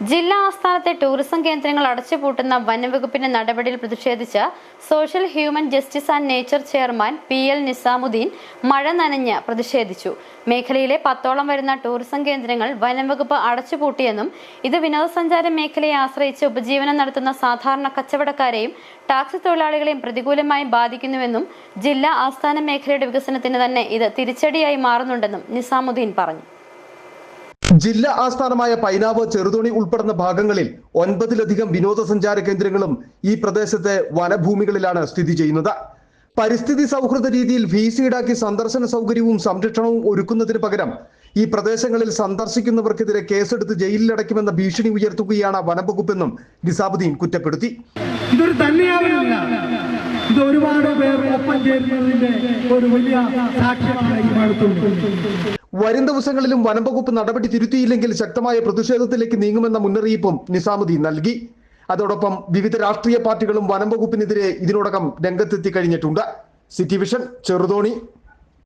ജില്ലാ ആസ്ഥാനത്തെ ടൂറിസം കേന്ദ്രങ്ങൾ അടച്ചുപൂട്ടുന്ന വനംവകുപ്പിന്റെ നടപടിയിൽ പ്രതിഷേധിച്ച് social human justice and nature chairman P L Nizamuddin മഴ നനഞ്ഞ് പ്രതിഷേധിച്ചു. മേഖലയിലെ പത്തോളം വരുന്ന ടൂറിസം കേന്ദ്രങ്ങൾ വനംവകുപ്പ് അടച്ചുപൂട്ടിയെന്നും ഇത് വിനോദസഞ്ചാര മേഖലയെ ആശ്രയിച്ച് ഉപജീവനം നടത്തുന്ന സാധാരണ കച്ചവടക്കാരെയും ടാക്സി തൊഴിലാളികളെയും പ്രതികൂലമായി ബാധിക്കുന്നുവെന്നും ജില്ലാ ആസ്ഥാന മേഖലയുടെ വികസനത്തിന് തന്നെ ഇത് തിരിച്ചടിയായി മാറുന്നുണ്ടെന്നും നിസാമുദ്ദീൻ പറഞ്ഞു. ജില്ലാ ആസ്ഥാനമായ പൈനാവ് ചെറുതോണി ഉൾപ്പെടുന്ന ഭാഗങ്ങളിൽ ഒൻപതിലധികം വിനോദസഞ്ചാര കേന്ദ്രങ്ങളും ഈ പ്രദേശത്തെ വനഭൂമികളിലാണ് സ്ഥിതി ചെയ്യുന്നത്. പരിസ്ഥിതി സൗഹൃദ രീതിയിൽ ഫീസ് ഈടാക്കി സന്ദർശന സൗകര്യവും സംരക്ഷണവും ഒരുക്കുന്നതിന് പകരം ഈ പ്രദേശങ്ങളിൽ സന്ദർശിക്കുന്നവർക്കെതിരെ കേസെടുത്ത് ജയിലിലടയ്ക്കുമെന്ന ഭീഷണി ഉയർത്തുകയാണ് വനംവകുപ്പെന്നും നിസാബുദ്ദീൻ കുറ്റപ്പെടുത്തി. ഇതൊരു ഇത് ഒരുപാട് പേർ ഒപ്പം ചേരുന്നതിന്റെ ഒരു വലിയ സാക്ഷ്യമാണ് വരും ദിവസങ്ങളിലും വനംവകുപ്പ് നടപടി തിരുത്തിയില്ലെങ്കിൽ ശക്തമായ പ്രതിഷേധത്തിലേക്ക് നീങ്ങുമെന്ന മുന്നറിയിപ്പും നിസാമുദ്ദീൻ നൽകി. അതോടൊപ്പം വിവിധ രാഷ്ട്രീയ പാർട്ടികളും വനംവകുപ്പിനെതിരെ ഇതിനോടകം രംഗത്തെത്തി കഴിഞ്ഞിട്ടുണ്ട്. City vision Cheruthoni.